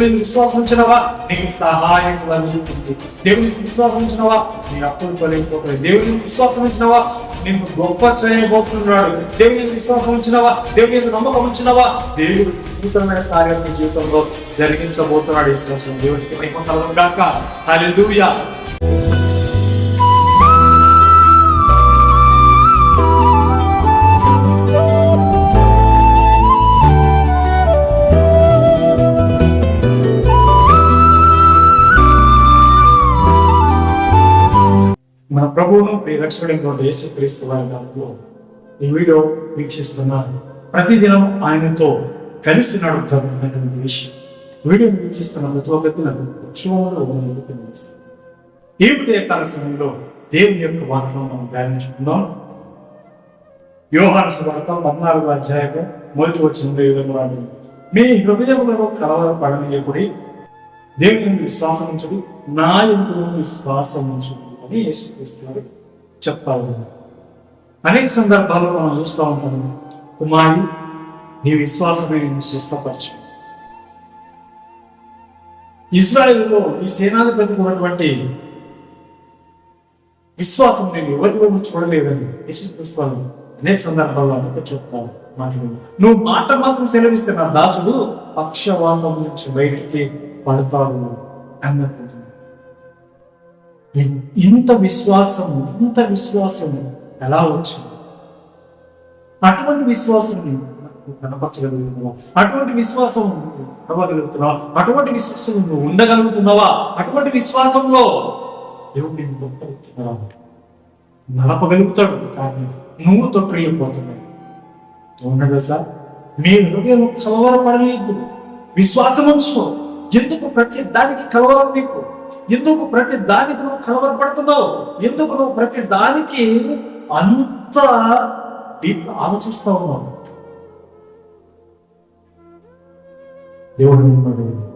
దేవునికి విశ్వాసం ఉంచినవా నీకు సహాయం లభిస్తుంది. దేవునికి విశ్వాసం ఉంచినవా నీ అప్పులు తొలగిపోతాయి. దేవునికి విశ్వాసం ఉంచినవా నీకు గొప్ప చేయబోతున్నాడు. దేవునికి విశ్వాసం ఉంచినవా దేవునికి నమ్మకం ఉంచినవా దేవుడు నూతనమైన కార్యం నీ జీవితంలో జరిగించబోతున్నాడు ఈ సంవత్సరం. దేవునికి మహిమ కలగం కాక హల్లెలూయా ప్రభువును ప్రియ రక్షకుడైనటువంటి యేసు క్రీస్తు వారి నామములో ఈ వీడియో వీక్షిస్తున్న ప్రతిదినం ఆయనతో కలిసి నడుపుతున్నటువంటి విషయం. వీడియో వీక్షిస్తున్న ప్రతి ఒక్కరికి నాకు శుభములు ఈ ఉదయకాల సమయంలో దేవుని యొక్క వాక్యం మనం ధ్యానించుకుందాం. యోహాను సువార్త పద్నాలుగు అధ్యాయము మొదటి వచ్చిన ఈ విధంగా రాయబడింది. మీ హృదయములను కలవరపడనీయకుడి దేవుని విశ్వాసం ఉంచుడు నా ఎందు విశ్వాసం ఉంచుడు అని యేసుక్రీస్తు చెప్తా ఉన్నారు అనేక సందర్భాల్లో మనం చూస్తూ ఉంటాము కుమారి నీ విశ్వాసమే నేను స్వస్థపరచు. ఇజ్రాయెల్లో ఈ సేనాధిపతికి ఉన్నటువంటి విశ్వాసం నేను ఎవరిలోనూ చూడలేదని యేసుక్రీస్తు అనేక సందర్భాల్లో అనేక చెప్తాను మాటలు. నువ్వు మాట మాత్రం సెలవిస్తే నా దాసుడు పక్షవాతం నుంచి బయటికి పడతాడు అన్నట్టు. ఇంత విశ్వాసం ఇంత విశ్వాసం ఎలా వచ్చింది? అటువంటి విశ్వాసం నాకు కనపరచగలుగుతున్నావా? అటువంటి విశ్వాసం నువ్వు అటువంటి విశ్వాసం నువ్వు ఉండగలుగుతున్నావా? అటువంటి విశ్వాసంలో దేవుడు నిన్ను నడపగలుగుతాడు కానీ నువ్వు తొట్టిల్లిపోతున్నావు అవునా తెలుసా? మీ హృదయం కలవరపడలేదు విశ్వాసం ఉంచు ఎందుకు? ప్రతి దానికి కలవరం నీకు. ఎందుకు ప్రతి దానికి నువ్వు కలవరపడుతున్నావు? ఎందుకు నువ్వు ప్రతి దానికి అంత డీప్ ఆలోచిస్తా ఉన్నావు? దేవుడు ఉన్నాడు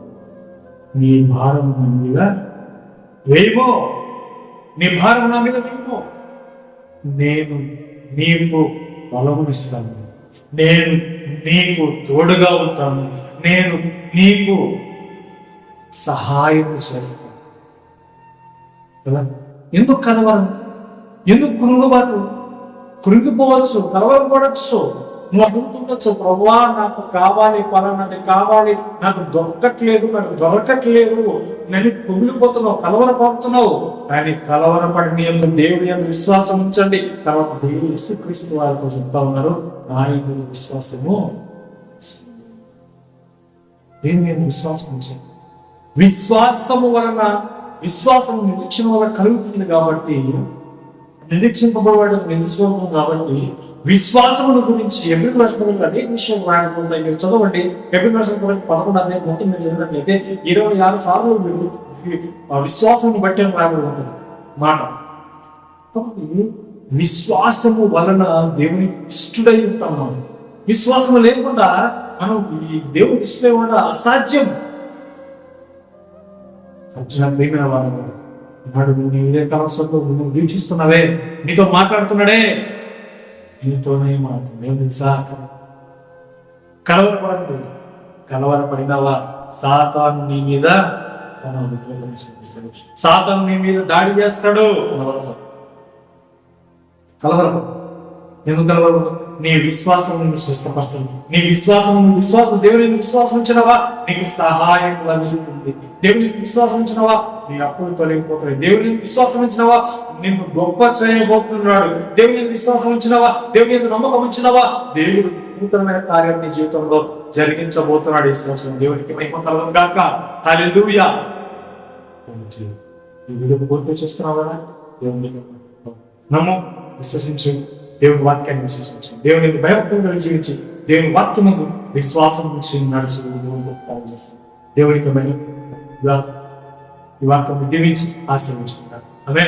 నీ భారం నా మీద వేయమో. నీ భారం నా మీద వేయమో. నేను నీకు బలమునిస్తాను. నేను నీకు తోడుగా ఉంటాను. నేను నీకు సహాయం చేస్తాను. కదా ఎందుకు కలవరం? ఎందుకు కృంగుబాటు? కృంగిపోవచ్చు కలవరపడచ్చు. నువ్వు అడుగుతుండొచ్చు ప్రభువా నాకు కావాలి పలానాది కావాలి. నాకు దొరకట్లేదు నాకు దొరకట్లేదు. నేను కుమిలిపోతున్నావు కలవరపడుతున్నావు. కానీ కలవరపడి నీ యొక్క దేవుని యొక్క విశ్వాసం ఉంచండి. తర్వాత దేవుడు యేసుక్రీస్తు వారికి చెప్తా ఉన్నారు. ఆయన విశ్వాసము దేవుని యొక్క విశ్వాసం ఉంచండి. విశ్వాసము వలన విశ్వాసం నిరీక్షణ వలన కలుగుతుంది కాబట్టి నిరీక్షింపబడడం నిజస్వరూపం కాబట్టి విశ్వాసముల గురించి ఎబ్రిల్ రాష్ట్రంలో అనేక విషయం రాయబడుతున్నాయి మీరు చదవండి. ఎబ్రిల్ రాష్ట్రం పదకొండు అదే మొత్తం మీరు చదివినట్లయితే ఇరవై ఆరు సార్లు మీరు ఆ విశ్వాసం బట్టి రాయబడి ఉంటుంది. మాట. కాబట్టి విశ్వాసము వలన దేవుని ఇష్టడై ఉంటాం మనం విశ్వాసం లేకుండా మనం ఈ దేవుని ఇష్టమై ఉండడం అసాధ్యం. కఠిన ప్రేమిన వారు నాడు నువ్వు నీ ఇదే నువ్వు వీక్షిస్తున్నావే? నీతో మాట్లాడుతున్నాడే? నీతోనే మాట్లాడు తెలుసా? కలవరపడద్దు కలవరపడినవా? సాతాను నీ మీద తన అనుగ్రహం చూపిస్తాడు. సాతాను నీ మీద దాడి చేస్తాడు. కలవరపడు. కలవరపడు. ఎందుకు కలవరపడు? నీ విశ్వాసం నిన్ను స్వస్థపరచండి. నీ విశ్వాసం విశ్వాసం దేవుని విశ్వాసం ఉంచినవా? నీకు సహాయం లభిస్తుంది. దేవుని విశ్వాసం ఉంచినవా? నీ అప్పులు తొలగిపోతాయి. దేవుని విశ్వాసం ఉంచినవా? నిన్ను గొప్ప చేయబోతున్నాడు. దేవుని విశ్వాసం ఉంచినవా? దేవుని నమ్మకం ఉంచినవా? దేవుడు నూతనమైన కార్యం నీ జీవితంలో జరిగించబోతున్నాడు ఈ సంవత్సరం. దేవునికి మహిమ కలగదు గాక. హల్లెలూయా. ఈ వీడియో పూర్తి చేస్తున్నావు కదా? దేవుని నమ్ము విశ్వసించు. దేవుని వాక్యాన్ని విశ్వసించి దేవుని భయభక్తులు కలిగి జీవించి దేవుని వాక్యం ముందు విశ్వాసం నుంచి నడుచు దేవుని గొప్ప దేవునికి మహిళ ఈ వాక్యం దీవించి ఆశీర్వించుకుంటారు ఆమె